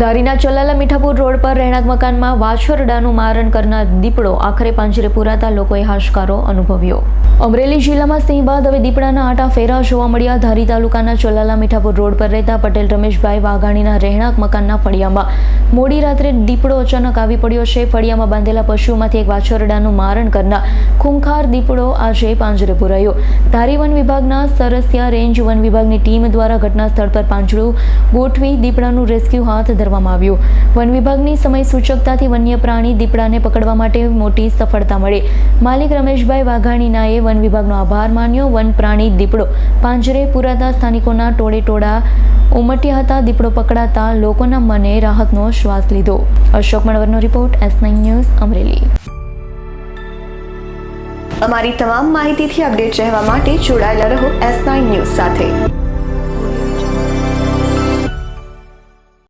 ધારીના Chalala Mithapur road પર રહેણાંક મકાનમાં વાછરડાનું મારણ કરનાર દીપડો આખરે પાંજરે પુરાતા લોકોએ હાશકારો અનુભવ્યો. અમરેલી જિલ્લામાં સિંહ બાદ હવે દીપડાના આટા ફેરા જોવા મળ્યા. ધારી તાલુકાના ચલાલા મીઠાપુર રોડ પર રહેતા પટેલ રમેશભાઈ વાઘાણીના રહેણાંક મકાનના ફળિયામાં મોડી રાત્રે દીપડો અચાનક આવી પડ્યો છે. ફળિયામાં બાંધેલા પશુઓમાંથી એક વાછરડાનું મારણ કરનાર ખૂંખાર દીપડો આજે પાંજરે પુરાયો. ધારી વન વિભાગના સરસિયા રેન્જ વન વિભાગની ટીમ દ્વારા ઘટના સ્થળ પર પાંજરું ગોઠવી દીપડાનું રેસ્ક્યુ હાથ ધરવામાં આવ્યું. વન વિભાગની સમય સૂચકતાથી વન્ય પ્રાણી દીપડાને પકડવા માટે મોટી સફળતા મળી. માલિક રમેશભાઈ વાઘાણીનાએ વન વિભાગનો આભાર માન્યો. વન પ્રાણી દીપડો. પાંજરે પુરાતા સ્થાનિકોના ટોળા ઉમટ્યા હતા. દીપડો પકડાતા લોકોના મને રાહતનો શ્વાસ લીધો. Ashok મણવરનો report, S nine news, Amreli. અમારી તમામ માહિતીથી અપડેટ રહેવા માટે જોડાયેલા રહો એસ નાઇન ન્યૂઝ સાથે.